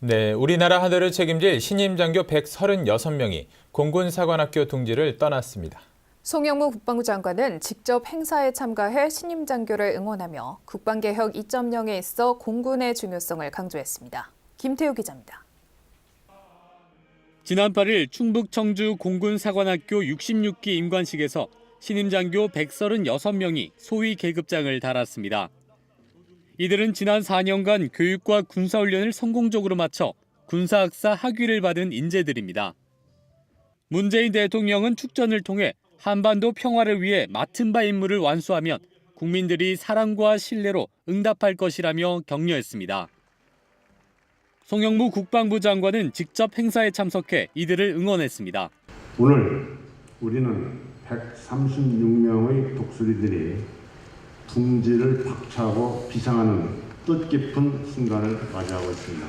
네, 우리나라 하늘을 책임질 신임 장교 136명이 공군 사관학교 둥지를 떠났습니다. 송영무 국방부 장관은 직접 행사에 참가해 신임 장교를 응원하며 국방개혁 2.0에 있어 공군의 중요성을 강조했습니다. 김태우 기자입니다. 지난 8일 충북 청주 공군 사관학교 66기 임관식에서 신임 장교 136명이 소위 계급장을 달았습니다. 이들은 지난 4년간 교육과 군사훈련을 성공적으로 마쳐 군사학사 학위를 받은 인재들입니다. 문재인 대통령은 축전을 통해 한반도 평화를 위해 맡은 바 임무를 완수하면 국민들이 사랑과 신뢰로 응답할 것이라며 격려했습니다. 송영무 국방부 장관은 직접 행사에 참석해 이들을 응원했습니다. 오늘 우리는 136명의 독수리들이 둥지를 박차고 비상하는 뜻깊은 순간을 맞이하고 있습니다.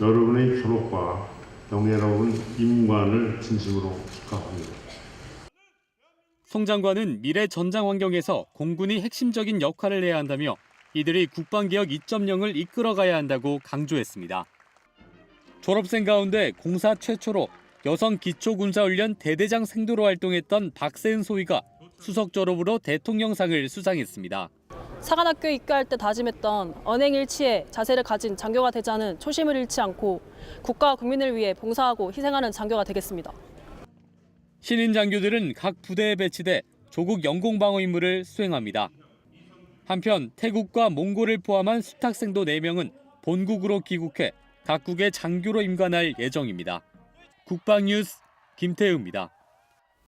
여러분의 졸업과 영예로운 임관을 진심으로 축하합니다. 송 장관은 미래 전장 환경에서 공군이 핵심적인 역할을 해야 한다며 이들이 국방개혁 2.0을 이끌어가야 한다고 강조했습니다. 졸업생 가운데 공사 최초로 여성 기초군사훈련 대대장 생도로 활동했던 박세은 소위가 수석 졸업으로 대통령상을 수상했습니다. 사관학교에 입교할 때 다짐했던 언행일치의 자세를 가진 장교가 되자는 초심을 잃지 않고 국가와 국민을 위해 봉사하고 희생하는 장교가 되겠습니다. 신인 장교들은 각 부대에 배치돼 조국 영공방어 임무를 수행합니다. 한편 태국과 몽골을 포함한 수탁생도 4명은 본국으로 귀국해 각국의 장교로 임관할 예정입니다. 국방뉴스 김태우입니다.